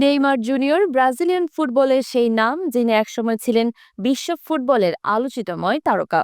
Neymar junior Brazilian ফুটবলের সেই নাম, যিনি একসময় ছিলেন বিশ্ব ফুটবলের আলোচিতময় তারকা।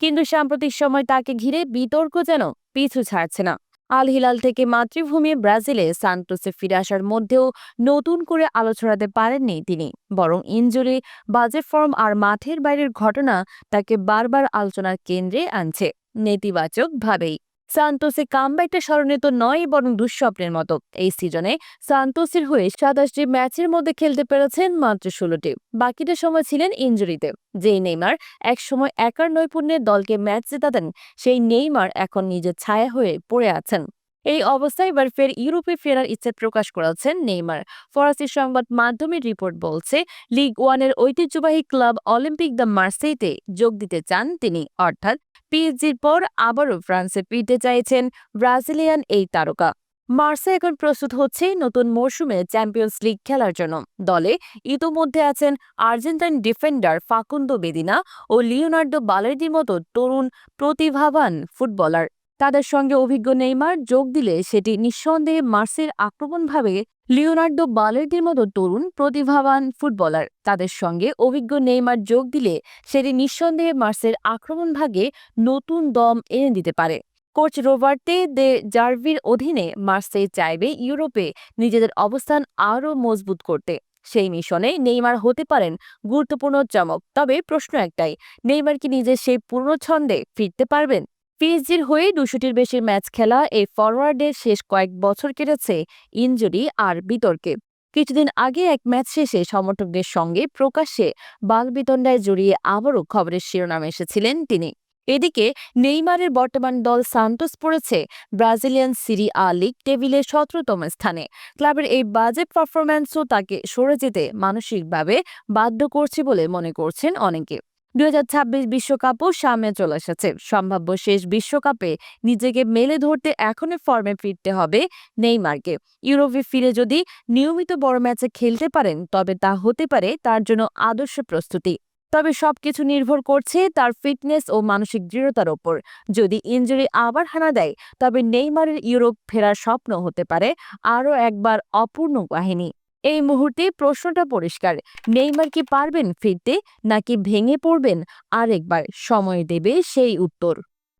কিন্তু সাম্প্রতিক সময় তাকে ঘিরে বিতর্ক যেন পিছু ছাড়ছে না। আল হিলাল থেকে মাতৃভূমি ব্রাজিলে সান্টোসে ফিরে আসার মধ্যেও নতুন করে আলো ছড়াতে পারেননি তিনি। বরং ইনজুরি, বাজে ফর্ম আর মাঠের বাইরের ঘটনা তাকে বারবার আলোচনার কেন্দ্রে আনছে নেতিবাচক ভাবেই সান্তোসে কামব্যাকটা স্মরণে তো নয় বরং দুঃস্বপ্নের মতো। এই সিজনে সান্তোসের হয়ে সাতাশটি ম্যাচের মধ্যে খেলতে পেরেছেন মাত্র ষোলোটি। বাকিটা সময় ছিলেন ইঞ্জুরিতে যেই নেইমার একসময় একার নৈপুণ্যের দলকে ম্যাচ জেতাতেন, সেই নেইমার এখন নিজের ছায়া হয়ে পড়ে আছেন। এই অবস্থায় এবার ফের ইউরোপে ফেরার ইচ্ছে প্রকাশ করেছেন নেইমার। ফরাসি সংবাদ মাধ্যমের রিপোর্ট বলছে, লিগ ওয়ানের ঐতিহ্যবাহী ক্লাব অলিম্পিক দ্য মার্সেইতে যোগ দিতে চান তিনি। অর্থাৎ পিএসজির পর আবারও ফ্রান্সে ফিরতে চাইছেন ব্রাজিলিয়ান এই তারকা। মার্সে এখন প্রস্তুত হচ্ছে নতুন মরশুমে চ্যাম্পিয়ন্স লিগ খেলার জন্য। দলে ইতোমধ্যে আছেন আর্জেন্টাইন ডিফেন্ডার ফাকুন্দো বেদিনা ও লিওনার্দো বালের্দির মতো তরুণ প্রতিভাবান ফুটবলার। তাদের সঙ্গে অভিজ্ঞ নেইমার যোগ দিলে সেটি নিঃসন্দেহে মার্সের আক্রমণভাবে লিওনার্দো বালের্দির মতো তরুণ, প্রতিভাবান ফুটবলার। তাদের সঙ্গে অভিজ্ঞ নেইমার যোগ দিলে সেটি নিঃসন্দেহে মার্সের আক্রমণ ভাগে নতুন দম এনে দিতে পারে। কোচ রোবার্টে দে জার্ভির অধীনে মার্সে চাইবে ইউরোপে নিজেদের অবস্থান আরও মজবুত করতে। সেই মিশনে নেইমার হতে পারেন গুরুত্বপূর্ণ চমক। তবে প্রশ্ন একটাই, নেইমার কি নিজের সেই পূর্ণ ছন্দে ফিরতে পারবেন? পিএসজির হয়ে দুশোটির বেশি ম্যাচ খেলা এই ফরওয়ার্ডের শেষ কয়েক বছর কেটেছে ইনজুরি আর বিতর্কে। কিছুদিন আগে এক ম্যাচ শেষে সমর্থকদের সঙ্গে প্রকাশ্যে বালবিতণ্ডায় জড়িয়ে আবারও খবরের শিরোনাম এসেছিলেন তিনি। এদিকে নেইমারের বর্তমান দল সান্টোস পড়েছে ব্রাজিলিয়ান সিরি আ লিগ টেবিলের সতেরোতম স্থানে। ক্লাবের এই বাজে পারফরম্যান্সও তাকে সরে যেতে মানসিকভাবে বাধ্য করছে বলে মনে করছেন অনেকে। দুই বিশ্বকাপও সামনে চলে এসেছে। সম্ভাব্য শেষ বিশ্বকাপে নিজেকে মেলে ধরতে এখনই ফর্মে ফিরতে হবে নেইমারকে। ইউরোপে ফিরে যদি নিয়মিত বড় ম্যাচে খেলতে পারেন, তবে তা হতে পারে তার জন্য আদর্শ প্রস্তুতি। তবে সবকিছু নির্ভর করছে তার ফিটনেস ও মানসিক দৃঢ়তার ওপর। যদি ইঞ্জুরি আবার হানা দেয়, তবে নেইমারের ইউরোপ ফেরার স্বপ্ন হতে পারে আরও একবার অপূর্ণ কাহিনী। এই মুহূর্তে প্রশ্নটা পরিষ্কার। নেইমার কি পারবেন ফিরতে, নাকি ভেঙে পড়বেন? আরেকবার সময় দেবে সেই উত্তর।